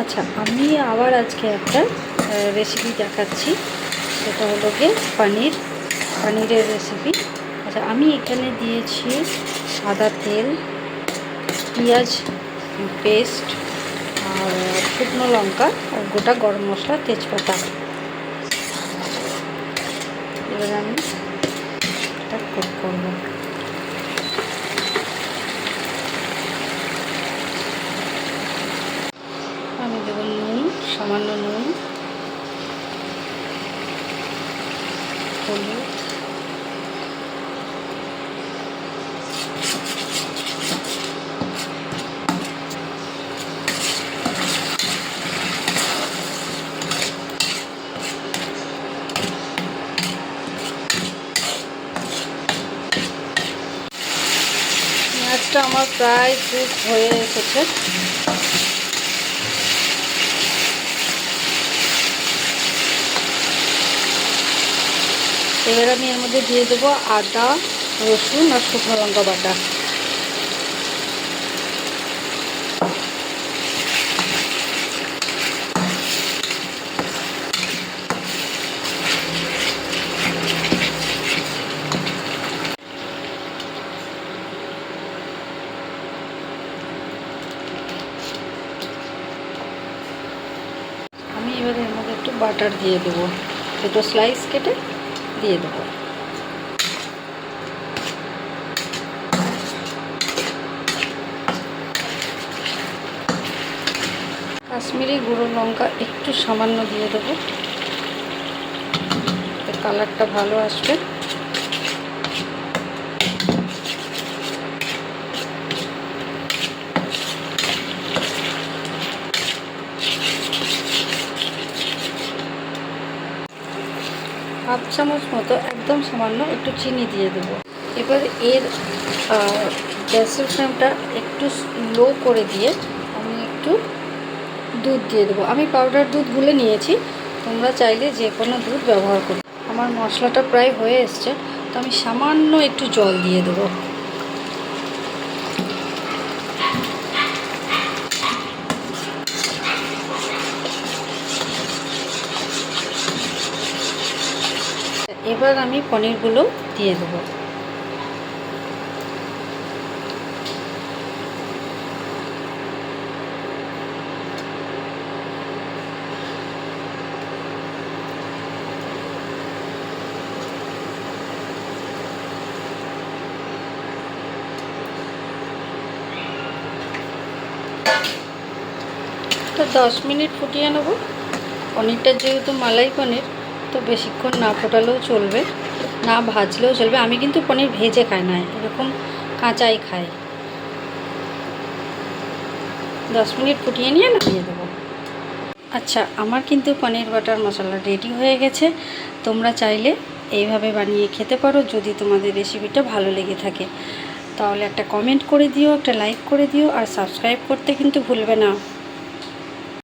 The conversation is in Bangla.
আচ্ছা আমি আবার আজকে একটা রেসিপি দেখাচ্ছি। সেটা হলো গিয়ে পনির, পনিরের রেসিপি আচ্ছা আমি এখানে দিয়েছি সাদা তেল, পেঁয়াজ পেস্ট আর শুকনো লঙ্কা আর গোটা গরম মশলা তেজপাতা। এবার আমি এটা করব আমি দেবো নুন সামান্য নুন হলুদ পেঁয়াজটা আমার প্রায় কুক হয়ে এসেছে। এবার আমি এর মধ্যে দিয়ে দেবো আদা, রসুন আর শুকনো লঙ্কা বাটা। আমি এবার এর মধ্যে একটু বাটার দিয়ে দেবো। দুটো স্লাইস কেটে দিয়ে দেবো। কাশ্মীরি গুঁড়ো লঙ্কা একটু সামান্য দিয়ে দেবো। কালারটা ভালো আসবে। হাফ চামচ মতো একদম সামান্য একটু চিনি দিয়ে দেবো। এবার এর গ্যাসের ফ্লেমটা একটু লো করে দিয়ে আমি একটু দুধ দিয়ে দেবো। আমি পাউডার দুধ গুলে নিয়েছি, তোমরা চাইলে যে কোনো দুধ ব্যবহার করো। আমার মশলাটা প্রায় হয়ে এসছে, তো আমি সামান্য একটু জল দিয়ে দেবো। এবার আমি পনিরগুলো দিয়ে দেবো। তো দশ মিনিট ফুটিয়ে নেব। পনিরটা যেহেতু মালাই পনির তো বেশিক্ষণ না ফোটালেও চলবে, না ভাজলেও চলবে। আমি কিন্তু পনির ভেজে খাই না, এরকম কাঁচাই খাই। দশ মিনিট ফুটিয়ে নিয়ে নামিয়ে দেবো। আচ্ছা আমার কিন্তু পনির বাটার মশলা রেডি হয়ে গেছে। তোমরা চাইলে এইভাবে বানিয়ে খেতে পারো যদি তোমাদের রেসিপিটা ভালো লেগে থাকে। তাহলে একটা কমেন্ট করে দিও, একটা লাইক করে দিও, আর সাবস্ক্রাইব করতে কিন্তু ভুলবে না।